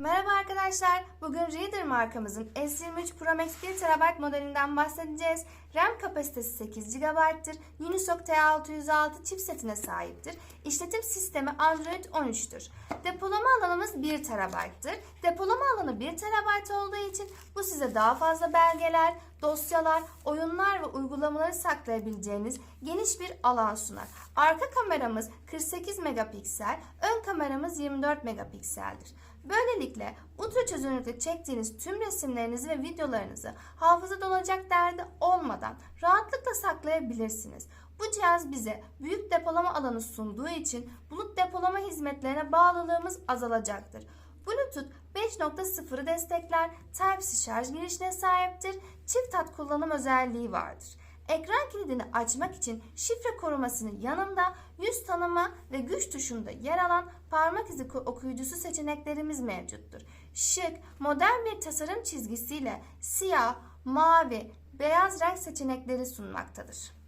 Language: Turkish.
Merhaba arkadaşlar. Bugün Reader markamızın S23 Pro Max 1 TB modelinden bahsedeceğiz. RAM kapasitesi 8 GB'tır. Unisoc T606 chipsetine sahiptir. İşletim sistemi Android 13'tür. Depolama alanımız 1 TB'tır. Depolama alanı 1 TB olduğu için bu size daha fazla belgeler, dosyalar, oyunlar ve uygulamaları saklayabileceğiniz geniş bir alan sunar. Arka kameramız 48 megapiksel, ön kameramız 24 megapikseldir. Böylelikle ultra çözünürlükte çektiğiniz tüm resimlerinizi ve videolarınızı hafıza dolacak derdi olmadan rahatlıkla saklayabilirsiniz. Bu cihaz bize büyük depolama alanı sunduğu için bulut depolama hizmetlerine bağlılığımız azalacaktır. Bluetooth 5.0'ı destekler, Type-C şarj girişine sahiptir, çift hat kullanım özelliği vardır. Ekran kilidini açmak için şifre korumasının yanında yüz tanıma ve güç tuşunda yer alan parmak izi okuyucusu seçeneklerimiz mevcuttur. Şık, modern bir tasarım çizgisiyle siyah, mavi, beyaz renk seçenekleri sunmaktadır.